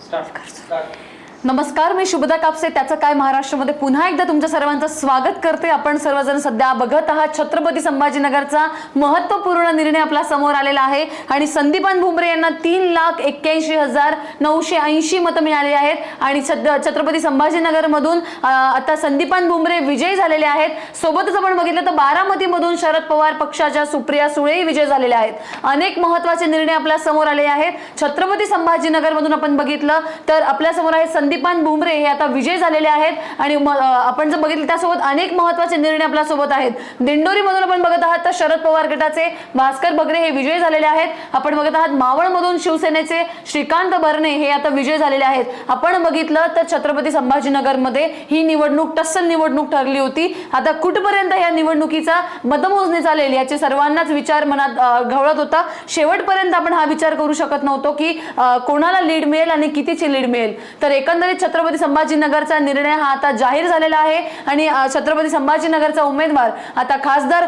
start. start. नमस्कार मी शुभदा कापसे. त्याचं काय महाराष्ट्रामध्ये पुन्हा एकदा तुमच्या सर्वांचं स्वागत करते. आपण सर्वजण सध्या बघत आहात छत्रपती संभाजीनगरचा महत्त्वपूर्ण निर्णय आपला समोर आलेला आहे. आणि संदीपान भुमरे यांना तीन लाख एक्क्याऐंशी हजार नऊशे ऐंशी मतं मिळाली आहेत. आणि सध्या छत्रपती संभाजीनगरमधून आता संदीपान भुमरे विजयी झालेले आहेत. सोबतच आपण बघितलं तर बारामतीमधून शरद पवार पक्षाच्या सुप्रिया सुळेही विजय झालेले आहेत. अनेक महत्त्वाचे निर्णय आपल्यासमोर आले आहेत. छत्रपती संभाजीनगरमधून आपण बघितलं तर आपल्यासमोर आहे संदीपान भुमरे हे आता विजय झालेले आहेत आणि आपण जर बघितलं त्यासोबत अनेक महत्त्वाचे निर्णय आपल्यासोबत आहेत. दिंडोरीमधून आपण बघत आहात तर शरद पवार गटाचे भास्कर बगरे हे विजयी झालेले आहेत. आपण बघत आहात मावळमधून शिवसेनेचे श्रीकांत बर्णे हे आता विजय झालेले आहेत. आपण बघितलं तर छत्रपती संभाजीनगरमध्ये ही निवडणूक टस्सल निवडणूक ठरली होती. आता कुठपर्यंत या निवडणुकीचा मतमोजणी चालेल याचे सर्वांनाच विचार मनात घवळत होता. शेवटपर्यंत आपण हा विचार करू शकत नव्हतो की कोणाला लीड मिळेल आणि कितीची लीड मिळेल. तर एकंदरीत छत्रपती संभाजीनगरचा निर्णय हा आता जाहीर झालेला आहे. आणि छत्रपती संभाजीनगरचा उमेदवार आता खासदार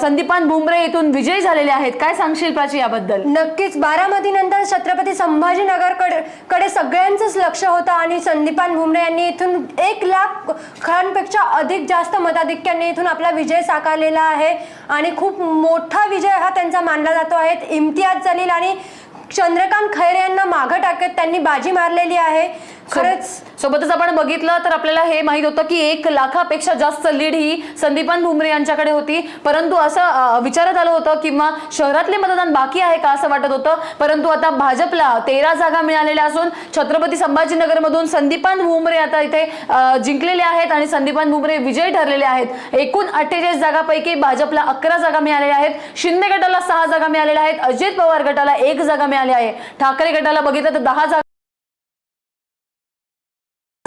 संदीपान भुमरे येथून विजयी झालेले आहेत. काय सांगशील प्राची याबद्दल? नक्कीच. बारामती नंतर छत्रपती संभाजीनगरकडे कडे सगळ्यांचंच लक्ष होतं आणि संदीपान भुमरे यांनी इथून एक लाख खरांपेक्षा अधिक जास्त मताधिक्याने इथून आपला विजय साकारलेला आहे. आणि खूप मोठा विजय हा त्यांचा मानला जातो आहे. इम्तियाज जलील आणि चंद्रकांत खैरे यांना मागं टाकत त्यांनी बाजी मारलेली आहे. खरंच सोबतच आपण बघितलं तर आपल्याला हे माहीत होतं की एक लाखापेक्षा जास्त लीड ही संदीपान भुमरे यांच्याकडे होती. परंतु असं विचारत आलं होतं किंवा शहरातले मतदान बाकी आहे का असं वाटत होतं? परंतु आता भाजपला तेरा जागा मिळालेल्या असून छत्रपती संभाजीनगरमधून संदीपान भुमरे आता इथे जिंकलेले आहेत आणि संदीपान भुमरे विजयी ठरलेले आहेत. एकूण अठ्ठेचाळीस जागापैकी भाजपला अकरा जागा मिळालेल्या आहेत. शिंदे गटाला सहा जागा मिळालेल्या आहेत. अजित पवार गटाला एक जागा मिळाली आहे. ठाकरे गटाला बघितलं तर दहा जागा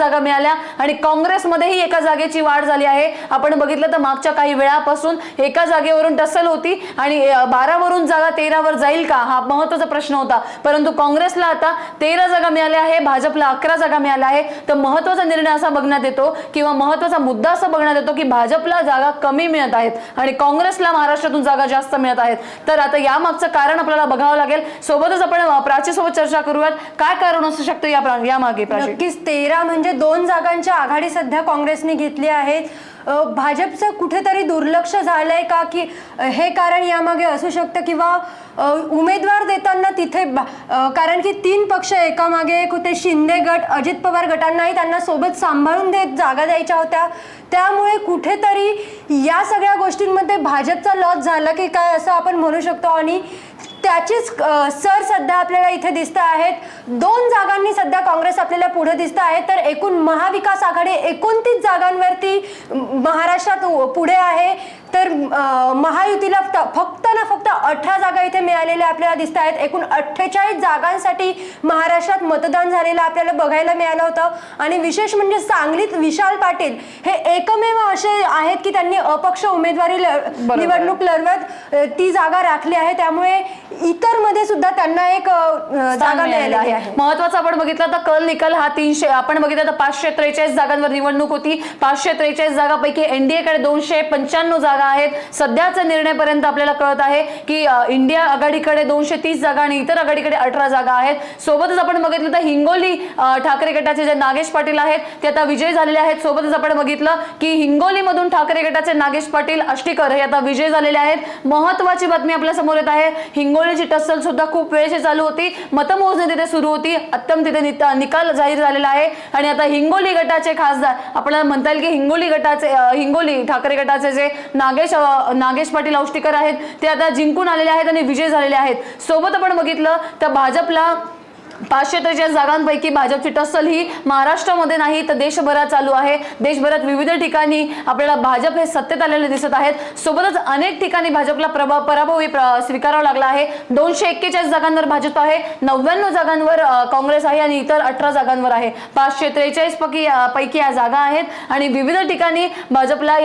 जागा मिळाल्या आणि काँग्रेसमध्येही एका जागेची वाढ झाली आहे. आपण बघितलं तर मागच्या काही वेळापासून एका जागेवरून टसल होती आणि बारावरून जागा तेरावर जाईल का हा महत्त्वाचा प्रश्न होता. परंतु काँग्रेसला आता तेरा जागा मिळाल्या आहे भाजपला अकरा जागा मिळाल्या आहे. तर महत्त्वाचा निर्णय असा बघण्यात येतो किंवा महत्त्वाचा मुद्दा असा बघण्यात येतो की भाजपला जागा कमी मिळत आहेत आणि काँग्रेसला महाराष्ट्रातून जागा जास्त मिळत आहेत. तर आता यामागचं कारण आपल्याला बघावं लागेल. सोबतच आपण अं, प्राचीसोबत चर्चा करूयात. काय कारण असू शकतं या मागे यामागे नक्कीच तेरा म्हणजे म्हणजे दोन जागांची आघाडी सध्या काँग्रेसने घेतली आहे भाजपचं कुठेतरी दुर्लक्ष झालंय का? की हे कारण यामागे असू शकतं किंवा उमेदवार देताना तिथे कारण की तीन पक्ष एकामागे एक होते शिंदे गट अजित पवार गटांनाही त्यांना सोबत सांभाळून देत जागा द्यायच्या होत्या. त्यामुळे कुठेतरी या सगळ्या गोष्टींमध्ये भाजपचा लॉस झाला की काय असं आपण म्हणू शकतो? आणि त्याचीच सर सध्या आपल्याला इथे दिसत आहेत. दोन जागांनी सध्या काँग्रेस आपल्याला पुढे दिसत आहे. तर एकूण महाविकास आघाडी एकोणतीस जागांवरती महाराष्ट्रात पुढे आहे. तर महायुतीला फक्त ना फक्त अठरा जागा इथे मिळालेल्या आपल्याला दिसत आहेत. एकूण अठ्ठेचाळीस जागांसाठी महाराष्ट्रात मतदान झालेलं आपल्याला बघायला मिळालं होतं. आणि विशेष म्हणजे सांगलीत विशाल पाटील हे एकमेव असे आहेत की त्यांनी अपक्ष उमेदवारी. निवडणूक लढवत ती जागा राखली आहे. त्यामुळे इतरमध्ये सुद्धा त्यांना एक जागा मिळालेली आहे. महत्वाचं आपण बघितलं तर कल निकाल हा तीनशे आपण बघितलं तर पाचशे त्रेचाळीस जागांवर निवडणूक होती. पाचशे त्रेचाळीस जागापैकी एनडीए कडे दोनशे पंच्याण्णव जागा आहेत. सध्याचा निर्णयपर्यंत आपल्याला कळत आहे की इंडिया आघाडीकडे दोनशे तीस जागा आणि इतर आघाडीकडे अठरा जागा आहेत. सोबतच आपण बघितलं तर हिंगोली ठाकरे गटाचे जे नागेश पाटील आहेत ते आता विजय झालेले आहेत. सोबतच आपण बघितलं की हिंगोलीमधून ठाकरे गटाचे नागेश पाटील अष्टीकर हे आता विजय झालेले आहेत. महत्वाची बातमी आपल्यासमोर येत आहे. हिंगोलीची टसल सुद्धा खूप वेळची चालू होती. मतमोजणी तिथे सुरू होती. अत्यंत तिथे निकाल जाहीर झालेला आहे. आणि आता हिंगोली गटाचे खासदार आपल्याला म्हणता येईल की हिंगोली गटाचे हिंगोली ठाकरे गटाचे जे नागेश नागेश नागेश पाटील औष्टीकर आहेत. ते आता जिंकून आलेले आहेत आणि विजय झालेले आहेत. सोबत आपण बघितलं तर भाजपला पाचशे त्रेचाळीस जागांपैकी भाजपची टसल ही महाराष्ट्रामध्ये नाही तर देशभरात चालू आहे. देशभरात विविध ठिकाणी आपल्याला भाजप हे सत्तेत आलेले दिसत आहेत. सोबतच अनेक ठिकाणी भाजपला प्रभाव पराभव प्र- स्वीकारावा लागला आहे. दोनशे एक्केचाळीस जागांवर भाजप आहे. नव्याण्णव जागांवर काँग्रेस आहे आणि इतर अठरा जागांवर आहे. पाचशे त्रेचाळीस पैकी पैकी या जागा आहेत आणि विविध ठिकाणी भाजपला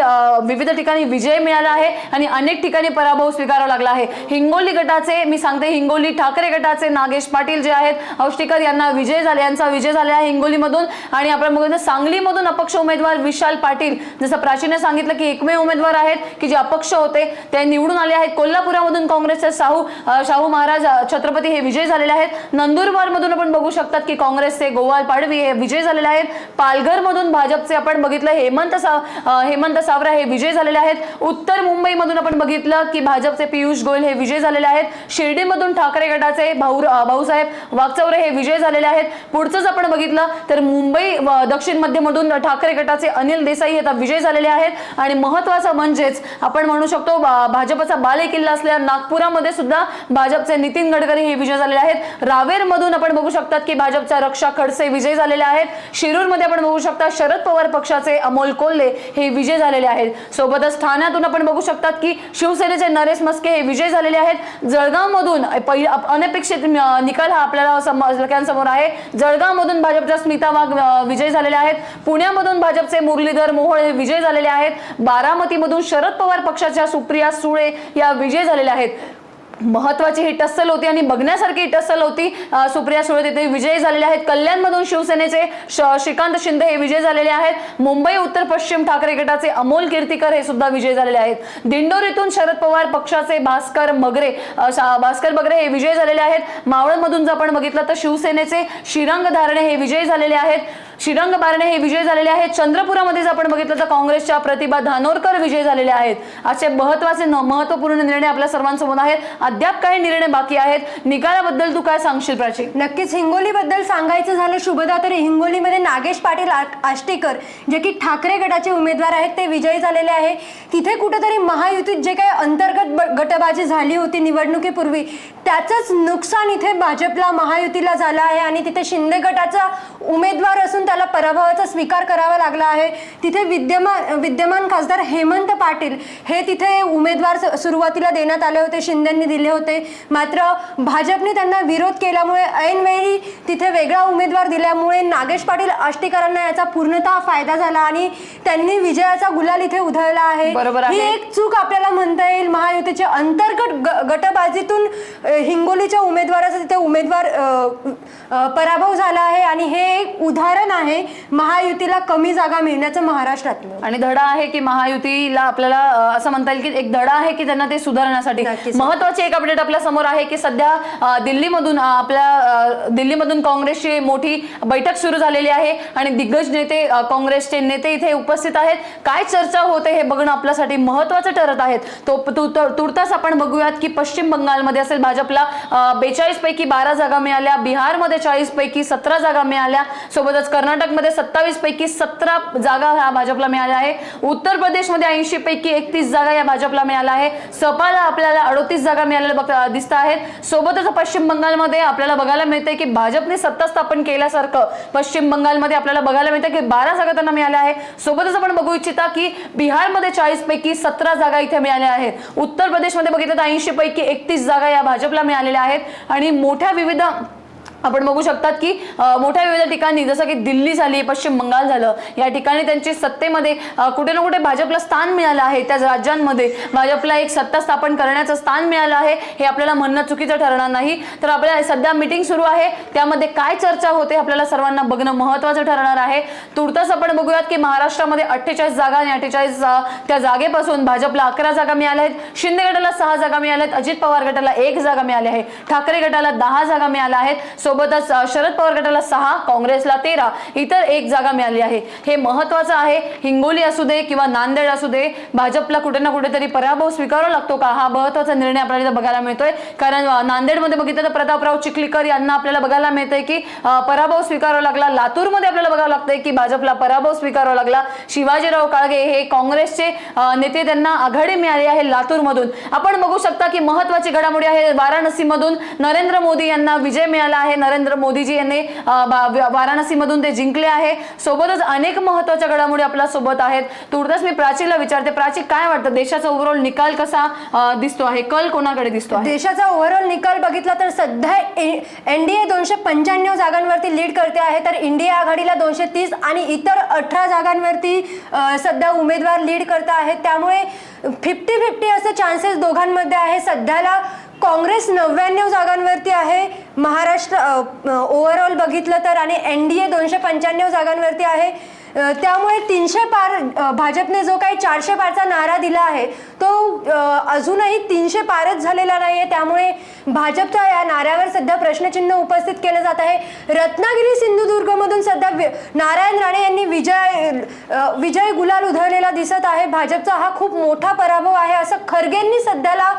विविध ठिकाणी विजय मिळाला आहे आणि अनेक ठिकाणी पराभव स्वीकारावा लागला आहे. हिंगोली गटाचे मी सांगते हिंगोली ठाकरे गटाचे नागेश पाटील जे आहेत औष्टिकर यांना विजय झाले यांचा विजय झाला आहे हिंगोलीमधून. आणि आपण बघितलं सांगलीमधून अपक्ष उमेदवार विशाल पाटील. जसं प्राचीने सांगितलं की एकमेव उमेदवार आहेत की जे अपक्ष होते ते निवडून आले आहेत. कोल्हापुरामधून काँग्रेसचे शाहू शाहू महाराज छत्रपती हे विजय झालेले आहेत. नंदुरबार मधून आपण बघू शकतात की काँग्रेसचे गोवाल पाडवी हे विजय झालेले आहेत. पालघर मधून भाजपचे आपण बघितलं हेमंत सा हेमंत सावरा हे विजय झालेले आहेत. उत्तर मुंबईमधून आपण बघितलं की भाजपचे पियुष गोयल हे विजय झालेले आहेत. शिर्डीमधून ठाकरे गटाचे भाऊ भाऊसाहेब वागचौरे हे विजय झालेले आहेत. पुढचंच आपण बघितलं तर मुंबई दक्षिण मध्यमधून ठाकरे गटाचे अनिल देसाई हे आता विजय झालेले आहेत. आणि महत्वाचं म्हणजेच आपण म्हणू शकतो भाजपचा बालेकिल्ला असलेल्या नागपुरामध्ये सुद्धा भाजपचे नितीन गडकरी हे विजय झालेले आहेत. रावेर मधून आपण बघू शकतात की भाजपच्या रक्षा खडसे विजय झालेले आहेत. शिरूरमध्ये आपण बघू शकता शरद पवार पक्षाचे अमोल कोल्हे हे विजय झालेले आहेत. सोबतच ठाण्यातून आपण बघू शकतात की शिवसेनेचे नरेश मस्के हे विजय झालेले आहेत. जळगाव मधून अनपेक्षित निकाल हा आपल्याला सम- आहे. जळगाव मधून भाजपच्या स्मिता वाघ विजय झालेल्या आहेत. पुण्यामधून भाजपचे मुरलीधर मोहोळ हे विजय झालेले आहेत. बारामतीमधून शरद पवार पक्षाच्या सुप्रिया सुळे या विजय झालेल्या आहेत. महत्वाची ही टस्सल होती आणि बघण्यासारखी ही टस्सल होती. सुप्रिया सुळे तिथे विजयी झालेले आहेत. कल्याणमधून शिवसेनेचे श- श्रीकांत शिंदे हे विजय झालेले आहेत. मुंबई उत्तर पश्चिम ठाकरे गटाचे अमोल कीर्तीकर हे सुद्धा विजय झालेले आहेत. दिंडोरीतून शरद पवार पक्षाचे भास्कर मगरे शा- भास्कर मगरे हे विजय झालेले आहेत. मावळमधून जर आपण बघितलं तर शिवसेनेचे श्रीरंग धारणे हे विजयी झालेले आहेत. श्रीरंग बारणे हे विजय झालेले आहेत. चंद्रपुरामध्ये जर आपण बघितलं तर काँग्रेसच्या प्रतिभा धानोरकर विजय झालेले आहेत. असे महत्त्वाचे न- महत्त्वपूर्ण निर्णय आपल्या सर्वांसमोर आहेत. अद्याप काही निर्णय बाकी आहेत. निकालाबद्दल तू काय सांगशील प्राची? नक्कीच. हिंगोलीबद्दल सांगायचं झालं शुभदा तर हिंगोलीमध्ये नागेश पाटील आ- आष्टीकर जे की ठाकरे गटाचे उमेदवार आहेत ते विजयी झालेले आहे. तिथे कुठेतरी महायुतीत जे काही अंतर्गत ब- गटबाजी झाली होती निवडणुकीपूर्वी त्याचंच नुकसान इथे भाजपला महायुतीला झालं आहे आणि तिथे शिंदे गटाचा उमेदवार असून त्याला पराभवाचा स्वीकार करावा लागला आहे. तिथे विद्यमान विद्यमान खासदार हेमंत पाटील हे तिथे उमेदवार सुरुवातीला देण्यात आले होते शिंदेंनी दिले होते. मात्र भाजपने त्यांना विरोध केल्यामुळे ऐनवेळी तिथे वेगळा उमेदवार दिल्यामुळे नागेश पाटील आष्टीकरांना याचा पूर्णतः फायदा झाला आणि त्यांनी विजयाचा गुलाल इथे उधळला आहे. ही. एक चूक आपल्याला म्हणता येईल. महायुतीच्या अंतर्गत गटबाजीतून हिंगोलीच्या उमेदवाराचा तिथे उमेदवार पराभव झाला आहे आणि हे एक उदाहरण आहे महायुतीला कमी जागा मिळण्याचं महाराष्ट्रातलं. आणि धडा आहे की महायुतीला आपल्याला असं म्हणता येईल की एक धडा आहे की त्यांना ते सुधारण्यासाठी. महत्वाची एक अपडेट आपल्यासमोर आहे की सध्या दिल्लीमधून आपल्या दिल्लीमधून काँग्रेसची मोठी बैठक सुरू झालेली आहे आणि दिग्गज नेते काँग्रेसचे नेते इथे उपस्थित आहेत. काय चर्चा होते हे बघणं आपल्यासाठी महत्वाचं ठरत आहेत. तो तुर्तास आपण बघूयात की पश्चिम बंगालमध्ये असेल भाजपला बेचाळीस पैकी बारा जागा मिळाल्या. बिहारमध्ये चाळीस पैकी सतरा जागा मिळाल्या. सोबतच कर्नाटकमध्ये सत्तावीस पैकी सतरा जागा ह्या भाजपला मिळाल्या आहे. उत्तर प्रदेशमध्ये ऐंशी पैकी एकतीस जागा या भाजपला मिळाल्या आहे. सपाला आपल्याला अडोतीस जागा मिळालेल्या बघ- दिसत आहेत. सोबतच पश्चिम बंगालमध्ये आपल्याला बघायला मिळते की भाजपने सत्ता स्थापन केल्यासारखं पश्चिम बंगालमध्ये आपल्याला बघायला मिळतं की बारा जागा त्यांना मिळाल्या आहे सोबतच आपण बघू इच्छिता की बिहारमध्ये चाळीस पैकी सतरा जागा इथे मिळाल्या आहेत. उत्तर प्रदेशमध्ये बघितलं तर ऐंशी पैकी एकतीस जागा या भाजपला मिळालेल्या आहेत. आणि मोठ्या विविध आपण बघू शकतात की मोठ्या विविध ठिकाणी जसं की दिल्ली झाली पश्चिम बंगाल झालं या ठिकाणी त्यांची सत्तेमध्ये कुठे ना कुठे भाजपला स्थान मिळालं आहे. त्या राज्यांमध्ये भाजपला एक सत्ता स्थापन करण्याचं स्थान मिळालं आहे. हे आपल्याला म्हणणं चुकीचं ठरणार नाही. तर आपल्याला सध्या मिटिंग सुरू आहे. त्यामध्ये काय चर्चा होते आपल्याला सर्वांना बघणं महत्वाचं ठरणार आहे. तुर्तास आपण बघूयात की महाराष्ट्रामध्ये अठ्ठेचाळीस जागा आणि अठ्ठेचाळीस त्या जागेपासून भाजपला अकरा जागा मिळाल्या आहेत. शिंदे गटाला सहा जागा मिळाल्या आहेत. अजित पवार गटाला एक जागा मिळाली आहे. ठाकरे गटाला दहा जागा मिळाल्या आहेत. सोबतच शरद पवार गटाला सहा काँग्रेसला तेरा इतर एक जागा मिळाली आहे. हे महत्वाचं आहे. हिंगोली असू दे किंवा नांदेड असू दे भाजपला कुठे ना कुठेतरी पराभव स्वीकारावा लागतो का? हा महत्त्वाचा निर्णय आपल्याला बघायला मिळतोय. कारण नांदेडमध्ये बघितलं तर प्रतापराव चिखलीकर यांना आपल्याला बघायला मिळतंय की पराभव स्वीकारावा लागला. लातूरमध्ये आपल्याला बघावं लागतंय की भाजपला पराभव स्वीकारावा लागला. शिवाजीराव काळगे हे काँग्रेसचे नेते त्यांना आघाडी मिळाली आहे लातूरमधून. आपण बघू शकता की महत्वाची घडामोडी आहे वाराणसीमधून. नरेंद्र मोदी यांना विजय मिळाला आहे. नरेंद्र मोदीजी यांनी वाराणसीमधून ते जिंकले आहे. सोबतच अनेक महत्त्वाच्या घडामोडी आपल्यासोबत आहेत. तुर्तास मी प्राचीला विचारते प्राची काय वाटतं? देशाचा ओव्हरऑल निकाल कसा दिसतो आहे? कल कोणाकडे दिसतो आहे? देशाचा ओव्हरऑल निकाल बघितला तर सध्या एनडीए दोनशे पंच्याण्णव जागांवरती लीड करते आहे. तर इंडिया आघाडीला दोनशे तीस आणि इतर अठरा जागांवरती सध्या उमेदवार लीड करत आहेत त्यामुळे फिफ्टी फिफ्टी असे चान्सेस दोघांमध्ये आहे. सध्याला काँग्रेस नव्याण्णव जागांवरती आहे. महाराष्ट्र ओव्हरऑल बघितलं तर आणि एन डी ए दोनशे पंच्याण्णव जागांवरती आहे. त्यामुळे तीनशे पार भाजपने जो काही चारशे पारचा नारा दिला आहे तो अजूनही तीनशे पारच झालेला नाही आहे त्यामुळे भाजपच्या या नाऱ्यावर सध्या प्रश्नचिन्ह उपस्थित केलं जात आहे. रत्नागिरी सिंधुदुर्गमधून सध्या नारायण राणे यांनी विजय विजय गुलाल उधळलेला दिसत आहे. भाजपचा हा खूप मोठा पराभव आहे असं खरगेंनी सध्याला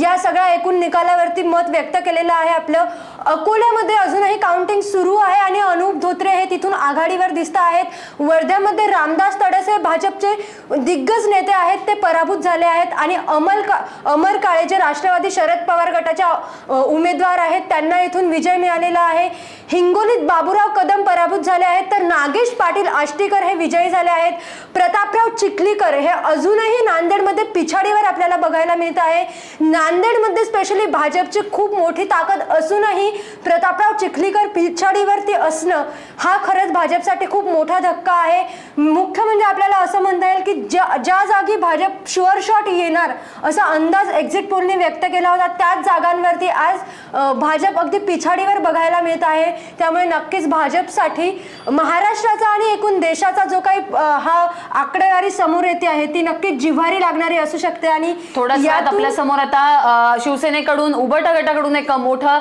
या सगळ्या एकूण निकालावरती मत व्यक्त केलेलं आहे आपलं अकोल्यामध्ये अजूनही काउंटिंग सुरू आहे आणि अनुप धोत्रे हे तिथून आघाडीवर दिसत आहेत. वर्ध्यामध्ये रामदास तडसे भाजपचे दिग्गज नेते आहेत. ते पराभूत झाले आहेत आणि अमल का अमर काळे जे राष्ट्रवादी शरद पवार गटाच्या उमेदवार आहेत. त्यांना इथून विजय मिळालेला आहे. हिंगोलीत बाबूराव कदम पराभूत झाले आहेत. तर नागेश पाटील आष्टीकर हे विजयी झाले आहेत. प्रतापराव चिखलीकर हे अजूनही नांदेडमध्ये पिछाडीवर आपल्याला बघायला मिळत आहे. नांदेडमध्ये स्पेशली भाजपची खूप मोठी ताकद असूनही प्रतापराव चिखलीकर पिछाडीवरती असणं हा खरंच भाजपसाठी खूप मोठा धक्का आहे. मुख्य म्हणजे आपल्याला असं म्हणता येईल की ज्या ज्या जागी भाजप शुअर शॉट येणार असा अंदाज एक्झिट पोलने व्यक्त केला होता त्याच जागांवरती आज भाजप अगदी पिछाडीवर बघायला मिळत आहे. त्यामुळे नक्कीच भाजपसाठी महाराष्ट्राचा आणि एकूण देशाचा जो काही हा आकडेवारी समोर येते आहे ती नक्कीच जिव्हारी लागणारी असू शकते. आणि यातून- आपल्यासमोर आता शिवसेनेकडून उबट गटाकडून एक मोठा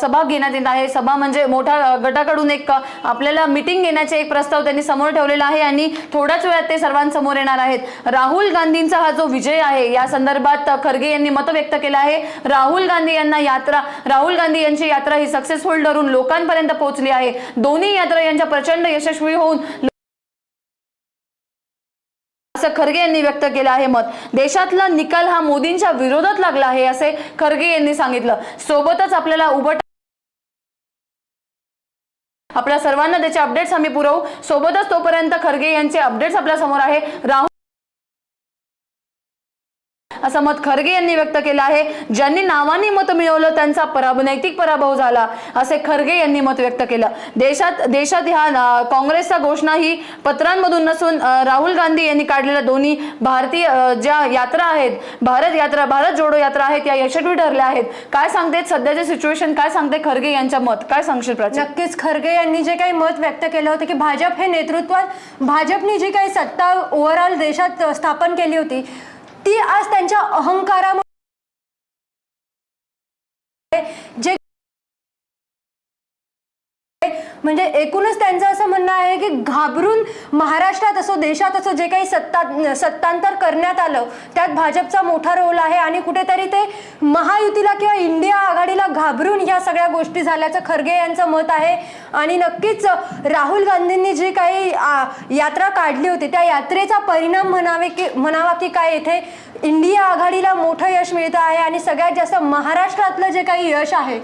सभा घेण्यात येत आहे. सभा म्हणजे मोठ्या गटाकडून एक आपल्याला मिटिंग घेण्याचे एक प्रस्ताव त्यांनी समोर ठेवलेला आहे आणि थोड्याच वेळात ते सर्वांसमोर येणार आहेत. राहुल गांधींचा हा जो विजय आहे या संदर्भात खरगे यांनी मत व्यक्त केलं आहे. राहुल गांधी यांना यात्रा राहुल गांधी यांची यात्रा ही सक्सेसफुल ठरून लोकांपर्यंत पोहोचली आहे. दोन्ही यात्रा यांच्या प्रचंड यशस्वी होऊन असं खरगे यांनी व्यक्त केलं आहे मत. देशातला निकाल हा मोदींच्या विरोधात लागला आहे असे खरगे यांनी सांगितलं. सोबतच आपल्याला उभट आपल्या सर्वांना त्याचे अपडेट्स आम्ही पुरवू. सोबतच तोपर्यंत खरगे यांचे अपडेट्स आपल्यासमोर आहे. राहुल असं मत खरगे यांनी व्यक्त केलं आहे. ज्यांनी नावानी मत मिळवलं त्यांचा पराभव नैतिक पराभव झाला असे खरगे यांनी मत व्यक्त केलं. देशात देशात ह्या काँग्रेसचा घोषणा ही पत्रांमधून नसून राहुल गांधी यांनी काढलेल्या दोन्ही भारतीय ज्या यात्रा आहेत भारत यात्रा भारत जोडो यात्रा आहेत या यशस्वी ठरल्या आहेत. काय सांगते सध्याचे सिच्युएशन काय सांगते खरगे यांच्या मत? काय सांगशील नक्कीच खरगे यांनी जे काही मत व्यक्त केलं होतं की भाजप हे नेतृत्वात भाजपने जी काही सत्ता ओव्हरऑल देशात स्थापन केली होती ती आज त्यांच्या अहंकारामुळे जे म्हणजे एकूणच त्यांचं असं म्हणणं आहे की घाबरून महाराष्ट्रात असो देशात असो जे काही सत्ता सत्तांतर करण्यात आलं त्यात भाजपचा मोठा रोल आहे आणि कुठेतरी ते महायुतीला किंवा इंडिया आघाडीला घाबरून या सगळ्या गोष्टी झाल्याचं खरगे यांचं मत आहे. आणि नक्कीच राहुल गांधींनी जी काही यात्रा काढली होती त्या यात्रेचा परिणाम म्हणावे की म्हणावा की काय येथे इंडिया आघाडीला मोठं यश मिळतं आहे आणि सगळ्यात जास्त महाराष्ट्रातलं जे काही यश आहे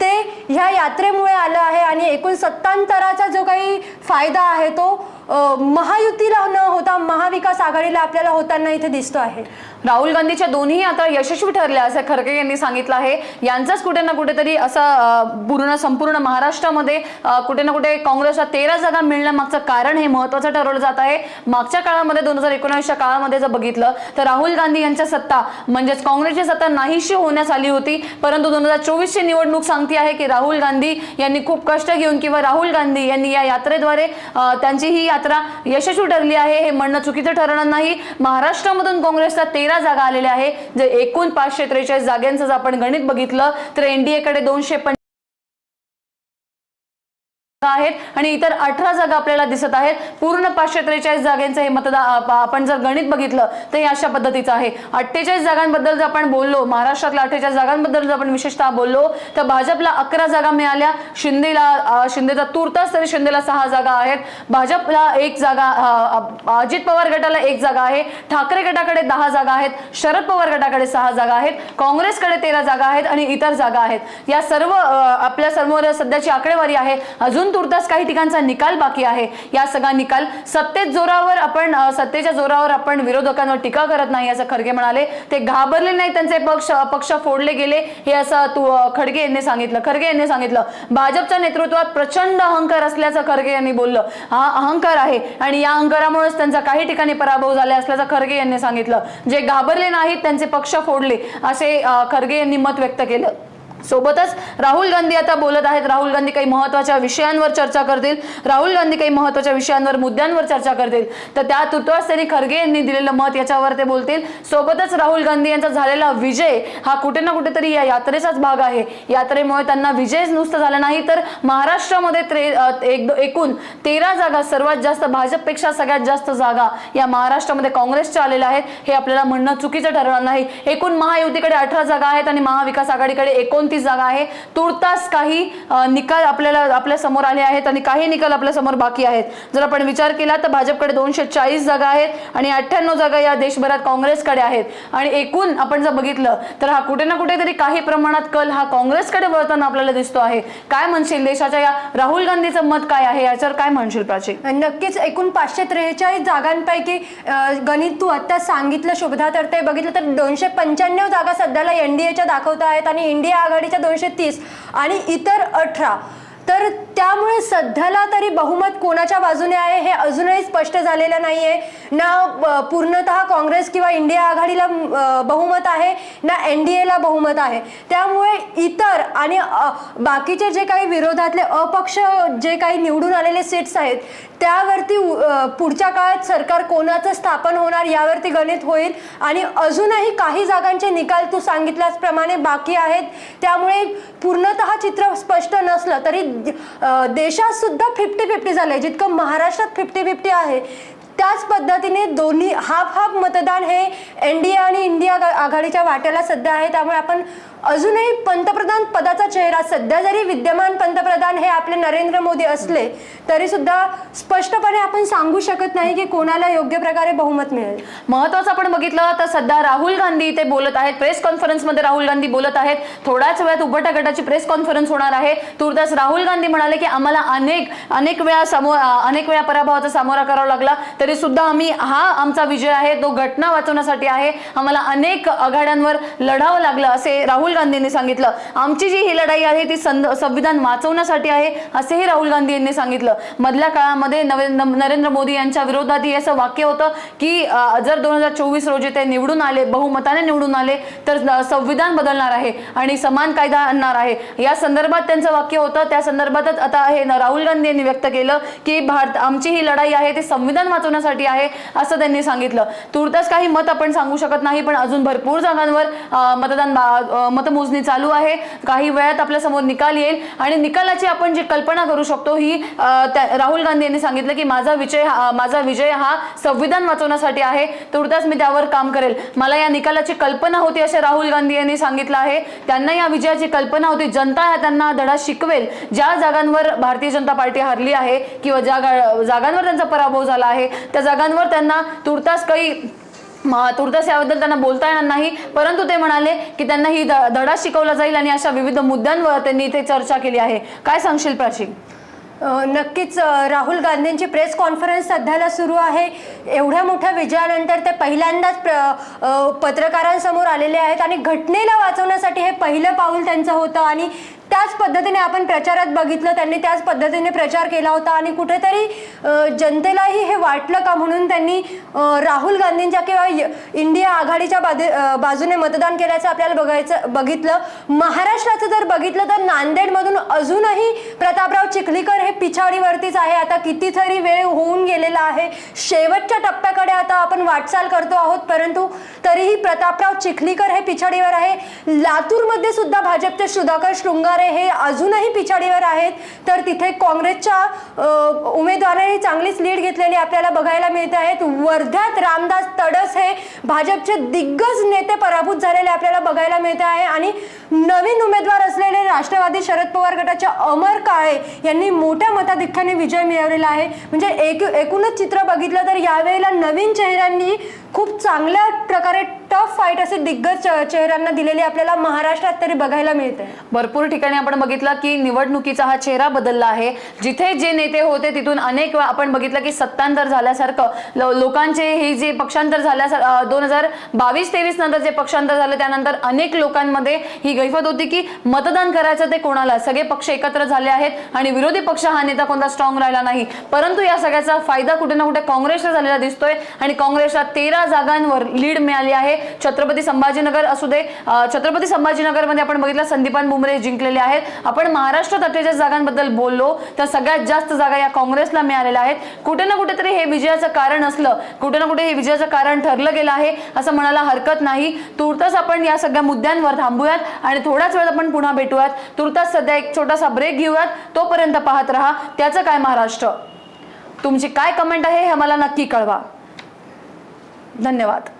ते ह्या यात्रेमुळे आलं आहे आणि एकूण सत्तांतराचा जो काही फायदा आहे तो महायुतीला न होता महाविकास आघाडीला आपल्याला होताना इथे दिसतो आहे. राहुल गांधीच्या दोन्ही आता यशस्वी ठरल्या असं खरगे यांनी सांगितलं आहे. यांचाच कुठे ना कुठेतरी असं पूर्ण संपूर्ण महाराष्ट्रामध्ये कुठे ना कुठे काँग्रेसला तेरा जागा मिळण्यामागचं कारण हे महत्वाचं ठरवलं जात आहे. मागच्या काळामध्ये दोन हजार एकोणीसच्या काळामध्ये जर बघितलं तर राहुल गांधी यांच्या सत्ता म्हणजेच काँग्रेसची सत्ता नाहीशी होण्यास आली होती. परंतु दोन हजार चोवीसची निवडणूक सांगते आहे की राहुल गांधी यांनी खूप कष्ट घेऊन किंवा राहुल गांधी यांनी या यात्रेद्वारे त्यांची ही यात्रा यशस्वी ठरली आहे हे म्हणणं चुकीचं ठरणार नाही. महाराष्ट्रामधून काँग्रेसला तेरा जागा आलेल्या आहे. जे एकूण पाचशे त्रेचाळीस जागांचं जर आपण गणित बघितलं तर एनडीए कडे दोनशे आहेत आणि इतर अठरा जागा आपल्याला दिसत आहेत. पूर्ण पाचशे त्रेचाळीस जागांचं हे मतदान आपण जर गणित बघितलं तर हे अशा पद्धतीचं आहे. अठ्ठेचाळीस जागांबद्दल जर आपण बोललो महाराष्ट्रातल्या अठ्ठेचाळीस जागांबद्दल जर आपण विशेषतः बोललो तर भाजपला अकरा जागा मिळाल्या. शिंदेला शिंदेचा तुर्तास तरी शिंदेला सहा जागा आहेत. भाजपला एक जागा अजित पवार गटाला एक जागा आहे. ठाकरे गटाकडे दहा जागा आहेत. शरद पवार गटाकडे सहा जागा आहेत. काँग्रेसकडे तेरा जागा आहेत आणि इतर जागा आहेत. या सर्व आपल्यासमोर सध्याची आकडेवारी आहे. अजून तुर्तास काही ठिकाणचा निकाल बाकी आहे. या सगळा निकाल सत्तेत जोरावर आपण सत्तेच्या जोरावर आपण विरोधकांवर टीका करत नाही असं खडगे म्हणाले. ते घाबरले नाही त्यांचे पक्ष पक्ष फोडले गेले हे असं तू खडगे यांनी सांगितलं. खरगे यांनी सांगितलं भाजपच्या नेतृत्वात प्रचंड अहंकार असल्याचं खरगे यांनी बोललं. हा अहंकार आहे आणि या अहंकारामुळेच त्यांचा काही ठिकाणी पराभव झाला असल्याचं खरगे यांनी सांगितलं. जे घाबरले नाहीत त्यांचे पक्ष फोडले असे खरगे यांनी मत व्यक्त केलं. सोबतच राहुल गांधी आता बोलत आहेत. राहुल गांधी काही महत्त्वाच्या विषयांवर चर्चा करतील. राहुल गांधी काही महत्त्वाच्या विषयांवर मुद्द्यांवर चर्चा करतील. तर त्या तुर्तास त्यांनी खरगे यांनी दिलेलं मत याच्यावर ते बोलतील. सोबतच राहुल गांधी यांचा झालेला विजय हा कुठे ना कुठेतरी या यात्रेचाच भाग आहे. यात्रेमुळे त्यांना विजयच नुसतं झाला नाही तर महाराष्ट्रामध्ये त्रे एक एकूण तेरा जागा सर्वात जास्त भाजपपेक्षा सगळ्यात जास्त जागा या महाराष्ट्रामध्ये काँग्रेसच्या आलेल्या आहेत. हे आपल्याला म्हणणं चुकीचं ठरणार नाही. एकूण महायुतीकडे अठरा जागा आहेत आणि महाविकास आघाडीकडे एकोणतीस जागा आहे. तुर्तास काही निकाल आपल्याला आपल्यासमोर आले आहेत आणि काही निकाल आपल्यासमोर बाकी आहेत. जर आपण विचार केला तर भाजपकडे दोनशे चाळीस जागा आहेत आणि अठ्ठ्याण्णव जागा या देशभरात काँग्रेसकडे आहेत. आणि एकूण आपण जर बघितलं तर हा कुठे ना कुठेतरी काही प्रमाणात कल हा काँग्रेसकडे वळताना आपल्याला दिसतो आहे. काय म्हणशील? देशाच्या या राहुल गांधीचं मत काय आहे? याच्यावर काय म्हणशील प्राची? नक्कीच एकूण पाचशे त्रेचाळीस जागांपैकी गणित तू आता सांगितलं शुभदा तर ते बघितलं तर दोनशे पंच्याण्णव जागा सध्याला एनडीएच्या दाखवत आहेत आणि इंडिया आघाडीच्या दोनशे तीस आणि इतर अठरा. तर त्यामुळे सध्याला तरी बहुमत कोणाच्या बाजूने आहे हे अजूनही स्पष्ट झालेलं नाहीये. ना पूर्णतः काँग्रेस किंवा इंडिया आघाडीला बहुमत आहे ना एन डी एला बहुमत आहे. त्यामुळे इतर आणि बाकीचे जे काही विरोधातले अपक्ष जे काही निवडून आलेले सीट्स आहेत त्यावरती पुढच्या काळात सरकार कोणाचं स्थापन होणार यावरती गणित होईल. आणि अजूनही काही जागांचे निकाल तू सांगितल्याचप्रमाणे बाकी आहेत. त्यामुळे पूर्णतः चित्र स्पष्ट नसलं तरी देशात सुद्धा फिफ्टी फिफ्टी झालंय. जितकं महाराष्ट्रात फिफ्टी फिफ्टी आहे त्याच पद्धतीने दोन्ही हाफ हाफ मतदान हे एन डी ए आणि इंडिया आघाडीच्या वाट्याला सध्या आहे. त्यामुळे आपण अजूनही पंतप्रधान पदाचा चेहरा सध्या जरी विद्यमान पंतप्रधान हे आपले नरेंद्र मोदी असले तरी सुद्धा स्पष्टपणे आपण सांगू शकत नाही की कोणाला योग्य प्रकारे बहुमत मिळेल. महत्वाचं आपण बघितलं तर सध्या राहुल गांधी इथे बोलत आहेत. प्रेस कॉन्फरन्समध्ये राहुल गांधी बोलत आहेत. थोड्याच वेळात उभटा गटाची प्रेस कॉन्फरन्स होणार आहे. तुर्तास राहुल गांधी म्हणाले की आम्हाला अनेक अनेक वेळा समोर अनेक वेळा पराभवाचा सामोरा करावा लागला. तरी सुद्धा आम्ही हा आमचा विजय आहे तो घटना वाचवण्यासाठी आहे. आम्हाला अनेक आघाड्यांवर लढावं लागलं असे राहुल राहुल गांधींनी सांगितलं. आमची जी ही लढाई आहे ती संद- संविधान वाचवण्यासाठी आहे असेही राहुल गांधी यांनी सांगितलं. मधल्या काळामध्ये नरेंद्र मोदी यांच्या विरोधात असं वाक्य होतं की जर दोन हजार चोवीस रोजी ते निवडून आले बहुमताने निवडून आले तर संविधान बदलणार आहे आणि समान कायदा आणणार आहे. या संदर्भात त्यांचं वाक्य होतं. त्या संदर्भातच आता हे राहुल गांधी यांनी व्यक्त केलं की भारत आमची ही लढाई आहे ती संविधान वाचवण्यासाठी आहे असं त्यांनी सांगितलं. तुर्तास काही मत आपण सांगू शकत नाही पण अजून भरपूर जागांवर मतदान मत मतमोजणी चालू आहे. काही वेळात आपल्यासमोर निकाल येईल आणि निकालाची आपण जी कल्पना करू शकतो ही त्या- राहुल गांधी यांनी सांगितलं की माझा विजय हा- माझा विजय हा संविधान वाचवण्यासाठी आहे. तुर्तास मी त्यावर काम करेल. मला या निकालाची कल्पना होती असे राहुल गांधी यांनी सांगितलं आहे. त्यांना या विजयाची कल्पना होती. जनता ह्या त्यांना धडा शिकवेल. ज्या जागांवर भारतीय जनता पार्टी हरली आहे किंवा ज्या जागांवर त्यांचा पराभव झाला आहे त्या जागांवर त्यांना तुर्तास काही म- तुर्तास याबद्दल त्यांना बोलता येणार नाही. परंतु ते म्हणाले की त्यांना ही धडा शिकवला जाईल आणि अशा विविध मुद्द्यांवर त्यांनी इथे चर्चा केली आहे. काय सांगशील प्राची? नक्कीच राहुल गांधींची प्रेस कॉन्फरन्स सध्याला सुरू आहे. एवढ्या मोठ्या विजयानंतर ते पहिल्यांदाच पत्रकारांसमोर आलेले आहेत आणि घटनेला वाचवण्यासाठी हे पहिलं पाऊल त्यांचं होतं आणि त्याच पद्धतीने आपण प्रचारात बघितलं त्यांनी त्याच पद्धतीने प्रचार केला होता आणि कुठेतरी जनतेलाही हे वाटलं का म्हणून त्यांनी राहुल गांधींच्या किंवा य- इंडिया आघाडीच्या बाजू बाजूने मतदान केल्याचं आपल्याला बघायचं बघितलं. महाराष्ट्राचं जर बघितलं तर नांदेडमधून अजूनही प्रतापराव चिखलीकर हे पिछाडीवरतीच आहे. आता कितीतरी वेळ होऊन गेलेला आहे. शेवटच्या टप्प्याकडे आता आपण वाटचाल करतो आहोत परंतु तरीही प्रतापराव चिखलीकर हे पिछाडीवर आहे. लातूरमध्ये सुद्धा भाजपचे सुधाकर शृंगार हे अजूनही पिछाडीवर आहेत. तर तिथे काँग्रेसच्या उमेदवारांनी चांगलीच लीड घेतलेली आपल्याला बघायला मिळते आहेत. वर्ध्यात रामदास तडस हे भाजपचे दिग्गज नेते पराभूत झालेले आपल्याला बघायला मिळते आहे. आणि नवीन उमेदवार असलेले राष्ट्रवादी शरद पवार गटाच्या अमर काळे यांनी मोठ्या मताधिक्याने विजय मिळवलेला आहे. म्हणजे एक एकूणच चित्र बघितलं तर यावेळेला नवीन चेहऱ्यांनी खूप चांगल्या प्रकारे टफ फाईट असे दिग्गज चेहऱ्यांना दिलेली आपल्याला महाराष्ट्रात तरी बघायला मिळते. भरपूर ठिकाणी आपण बघितलं की निवडणुकीचा हा चेहरा बदलला आहे. जिथे जे नेते होते तिथून अनेक वेळा आपण बघितलं की सत्तांतर झाल्यासारखं लोकांचे हे जे पक्षांतर झाल्यासार दोन हजार बावीस तेवीस नंतर जे पक्षांतर झालं त्यानंतर अनेक लोकांमध्ये ही गैफत होती की मतदान करायचं ते कोणाला? सगळे पक्ष एकत्र झाले आहेत आणि विरोधी पक्ष हा नेता कोणता स्ट्रॉंग राहिला नाही. परंतु या सगळ्याचा फायदा कुठे ना कुठे काँग्रेसला झालेला दिसतोय आणि काँग्रेसला तेरा जागांवर लीड मिळाली आहे. छत्रपती संभाजीनगर असू दे छत्रपती संभाजीनगरमध्ये आपण बघितलं संदीपान बुमरे जिंकलेले आहेत. आपण महाराष्ट्रात अठ्ठेचाळीस जागांबद्दल बोललो तर सगळ्यात जास्त जागा या काँग्रेसला मिळालेल्या आहेत. कुठे ना कुठेतरी हे विजयाचं कारण असलं कुठे ना कुठे हे विजयाचं कारण ठरलं गेलं आहे असं म्हणायला हरकत नाही. तुर्तास आपण या सगळ्या मुद्द्यांवर थांबूयात आणि थोड्याच वेळात आपण पुन्हा भेटूयात. तुर्तास सध्या एक छोटासा ब्रेक घेऊयात. तोपर्यंत पाहत राहा. त्याचं काय महाराष्ट्र? तुमची काय कमेंट आहे हे मला नक्की कळवा. धन्यवाद.